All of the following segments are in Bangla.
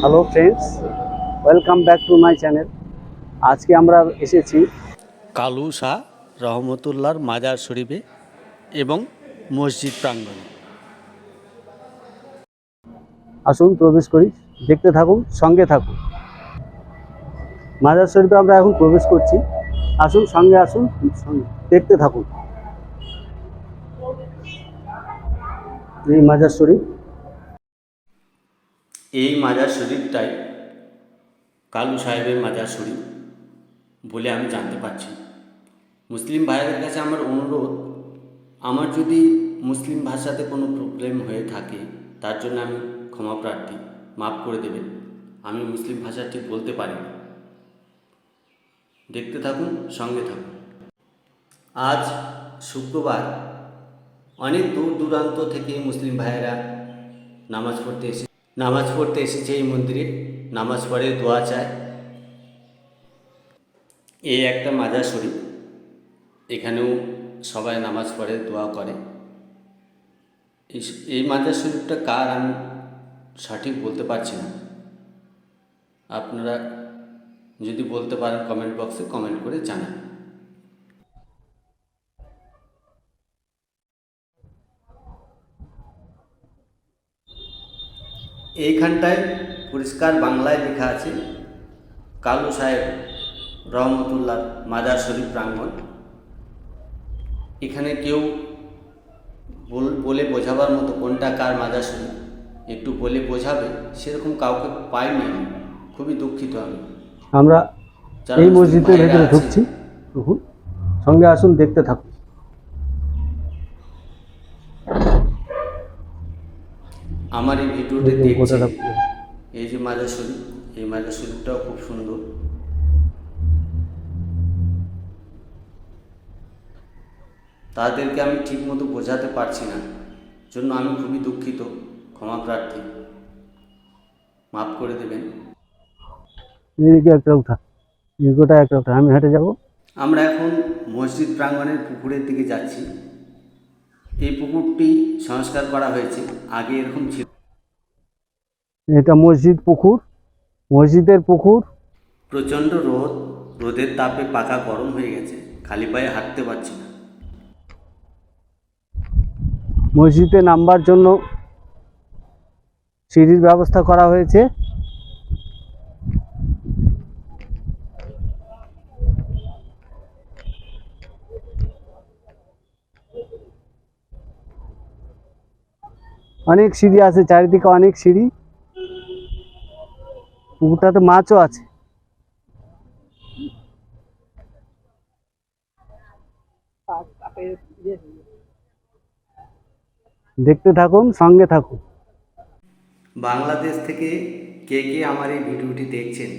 Hello friends welcome back to my channel আজকে আমরা এসেছি কালু শাহ রহমতুল্লাহর মাজার শরীফে এবং মসজিদ প্রাঙ্গণে। আসুন প্রবেশ করি। দেখতে থাকুন সঙ্গে থাকুন। মাজার শরীফে আমরা এখন প্রবেশ করছি। আসুন সঙ্গে আসুন সঙ্গে দেখতে থাকুন। এই মাজার শরীফ এই মাজার শরীফটাই কালু সাহেবের মাজার শরীফ বলে আমি জানতে পারছি। মুসলিম ভাইদের কাছে আমার অনুরোধ, আমার যদি মুসলিম ভাষাতে কোনো প্রবলেম হয়ে থাকে, তার জন্য আমি ক্ষমা প্রার্থী, মাফ করে দেবেন। আমি মুসলিম ভাষা ঠিক বলতে পারি না। দেখতে থাকুন, সঙ্গে থাকুন। আজ শুক্রবার, অনেক দূর দূরান্ত থেকে মুসলিম ভাইয়েরা নামাজ পড়তে এসে নামাজ পড়তে এসেছে এই মন্দিরে, নামাজ পড়ে দোয়া চায়। এই একটা মাজার শরীফ, এখানেও সবাই নামাজ পড়ে, দোয়া করে। এই মাজার শরীফটা কার আমি সঠিক বলতে পারছি না। আপনারা যদি বলতে পারেন কমেন্ট বক্সে কমেন্ট করে জানান। এইখানটায় পরিষ্কার বাংলায় লেখা আছে কালু সাহেব রহমতুল্লাহ মাজার শরীফ প্রাঙ্গণ। এখানে কেউ বল- বোঝাবার মতো কোনটা কার মাজার শরীফ একটু বলে বোঝাবে সেরকম কাউকে পাইনি খুবই দুঃখিত আমি। আমরা এই মসজিদের ভেতরে ঢুকছি সঙ্গে আসুন দেখতে থাকুন। আমার এই ভিডিওতে দেখছে। এই যে মাজার শরীফ এই মাজার শরীফটাও খুব সুন্দর। তাদেরকে আমি ঠিকমতো বোঝাতে পারছি না। জন্য আমি খুবই দুঃখিত ক্ষমা প্রার্থী। মাফ করে দেবেন। এদিকে একটা উঠা। এদিকটা একটা উঠা। আমি হেঁটে যাব। আমরা এখন মসজিদ প্রাঙ্গণের পুকুরের দিকে যাচ্ছি। এই পুকুরটি সংস্কার করা হয়েছে আগে এরকম ছিল। এটা মসজিদ পুকুর মসজিদের পুকুর। প্রচণ্ড রোদ রোদের তাপে পাকা গরম হয়ে গেছে খালি পায়ে হাঁটতে পারছি না। মসজিদে নামবার জন্য সিঁড়ির ব্যবস্থা করা হয়েছে। অনেক সিঁড়ি আছে, চারিদিকে অনেক সিঁড়ি। পুকুরটাতে মাছও আছে। দেখতে থাকুন, সঙ্গে থাকুন। বাংলাদেশ থেকে কে কে আমার এই ভিডিওটি দেখছেন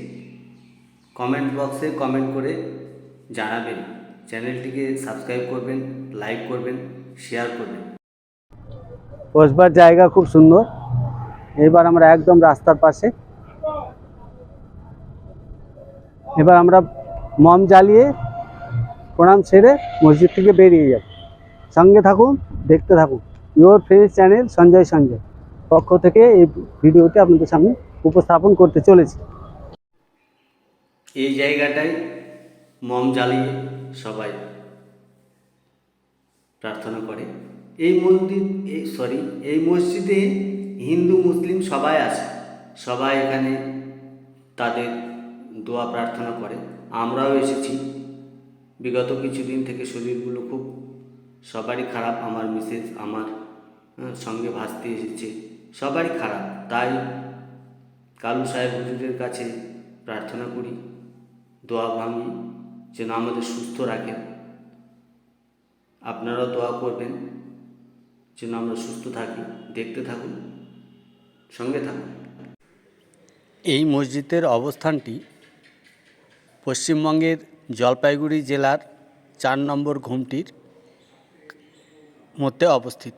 কমেন্ট বক্সে কমেন্ট করে জানাবেন। চ্যানেলটিকে সাবস্ক্রাইব করবেন লাইক করবেন শেয়ার করবেন। বসবার জায়গা খুব সুন্দর। এবার আমরা একদম রাস্তার পাশে। এবার আমরা মম জ্বালিয়ে প্রণাম সেরে মসজিদ থেকে বেরিয়ে যাব। সঙ্গে থাকুন, দেখতে থাকুন। Your friends channel Sanjay Sanjay পক্ষ থেকে এই ভিডিওটি আপনাদের সামনে উপস্থাপন করতে চলেছি। এই জায়গাটায় মম জ্বালিয়ে সবাই প্রার্থনা করে। এই মন্দির এই সরি এই মসজিদে হিন্দু মুসলিম সবাই আছে সবাই এখানে তাদের দোয়া প্রার্থনা করে। আমরাও এসেছি। বিগত কিছুদিন থেকে শরীরগুলো খুব সবারই খারাপ। আমার মিসেস আমার হ্যাঁ, সঙ্গে ভাসতে এসেছে। সবারই খারাপ। তাই কালু সাহেব হুজুরের কাছে প্রার্থনা করি দোয়া ভাঙি যেন আমাদের সুস্থ রাখেন। আপনারাও দোয়া করবেন। যেন আমরা সুস্থ থাকি দেখতে থাকুন সঙ্গে থাকুন। এই মসজিদের অবস্থানটি পশ্চিমবঙ্গের জলপাইগুড়ি জেলার চার নম্বর ঘুমটির মধ্যে অবস্থিত।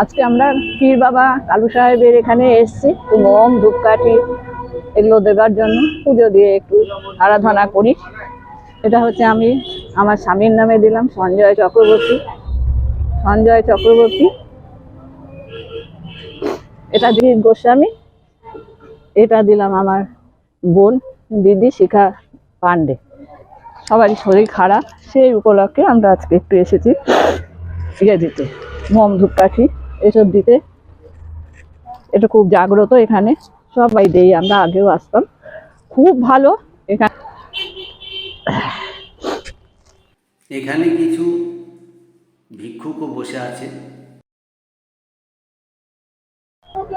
আজকে আমরা পীর বাবা কালু সাহেবের এখানে এসেছি। মোম ধূপকাঠি এগুলো দেবার জন্য। পুজো দিয়ে একটু আরাধনা করি। এটা হচ্ছে আমি আমার স্বামীর নামে দিলাম সঞ্জয় চক্রবর্তী। সঞ্জয় চক্রবর্তী। এটা দিলীপ গোস্বামী। এটা দিলাম আমার বোন দিদি শিখা পান্ডে সবারই শরীর খারাপ, সেই উপলক্ষে আমরা আজকে একটু এসেছি। ইয়ে দিতে, মোম ধূপকাঠি এসব দিতে। এটা খুব জাগ্রত এখানে, সবাই দেই, আমরা আগেও আসতাম। খুব ভালো এখানে। এখানে কিছু ভিক্ষুকও বসে আছে।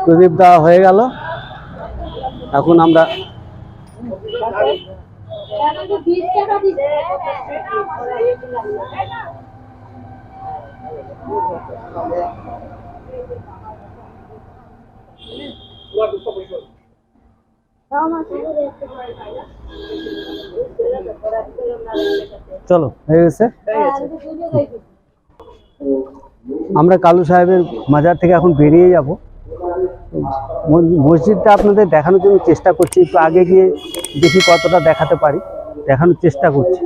প্রদীপ দেওয়া হয়ে গেল। এখন আমরা চলো হয়ে গেছে। আমরা কালু সাহেবের মাজার থেকে এখন বেরিয়ে যাব। মসজিদটা আপনাদের দেখানোর জন্য চেষ্টা করছি, একটু আগে গিয়ে দেখি কতটা দেখাতে পারি। দেখানোর চেষ্টা করছি।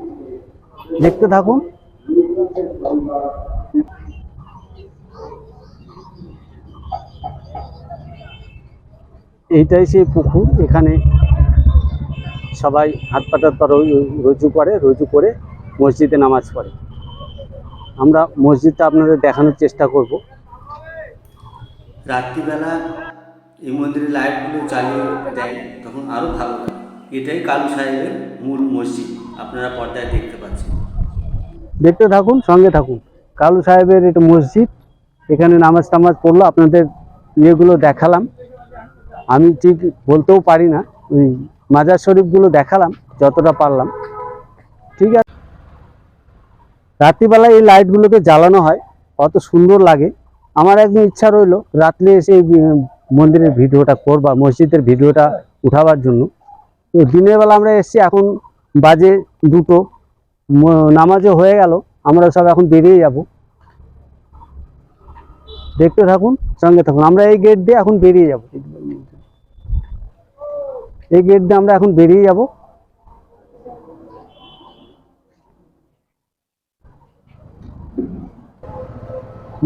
দেখতে থাকুন। এইটাই সেই পুকুর, এখানে সবাই হাত পাটার তর রুজু করে রুজু করে মসজিদে নামাজ পড়ে। আমরা মসজিদটা আপনাদের দেখানোর চেষ্টা করব। রাত্রিবেলা এই মন্দিরের লাইটগুলো চালিয়ে দেয় তখন আরও ভালো লাগে। এটাই কালু সাহেবের মূল মসজিদ আপনারা পর্দায় দেখতে পাচ্ছেন। দেখতে থাকুন সঙ্গে থাকুন। কালু সাহেবের এটা মসজিদ এখানে নামাজ টামাজ পড়ল আপনাদের ইয়েগুলো দেখালাম। আমি ঠিক বলতেও পারি না ওই মাজার শরীফগুলো দেখালাম যতটা পারলাম। রাত্রিবেলায় এই লাইটগুলোকে জ্বালানো হয় কত সুন্দর লাগে। আমার একদম ইচ্ছা রইল রাত্রে এসে এই মন্দিরের ভিডিওটা করবা, মসজিদের ভিডিওটা উঠাবার জন্য। তো দিনের বেলা আমরা এসেছি, এখন বাজে দুটো। নামাজও হয়ে গেল, আমরা সব এখন বেরিয়ে যাব। দেখতে থাকুন, সঙ্গে থাকুন। আমরা এই গেট দিয়ে এখন বেরিয়ে যাব। এই গেট দিয়ে আমরা এখন বেরিয়ে যাব।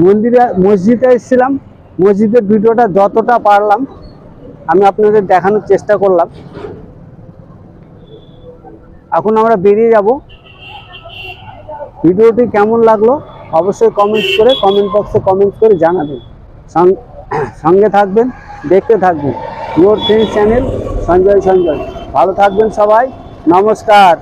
মন্দিরে মসজিদে এসেছিলাম। মসজিদের ভিডিওটা যতটা পারলাম, আমি আপনাদের দেখানোর চেষ্টা করলাম। এখন আমরা বেরিয়ে যাব। ভিডিওটি কেমন লাগল অবশ্যই কমেন্টস করে কমেন্ট বক্সে কমেন্টস করে জানাবেন। সঙ্গে থাকবেন, দেখতে থাকবেন। Your friend channel Sanjay Sanjay. ভালো থাকবেন সবাই। নমস্কার।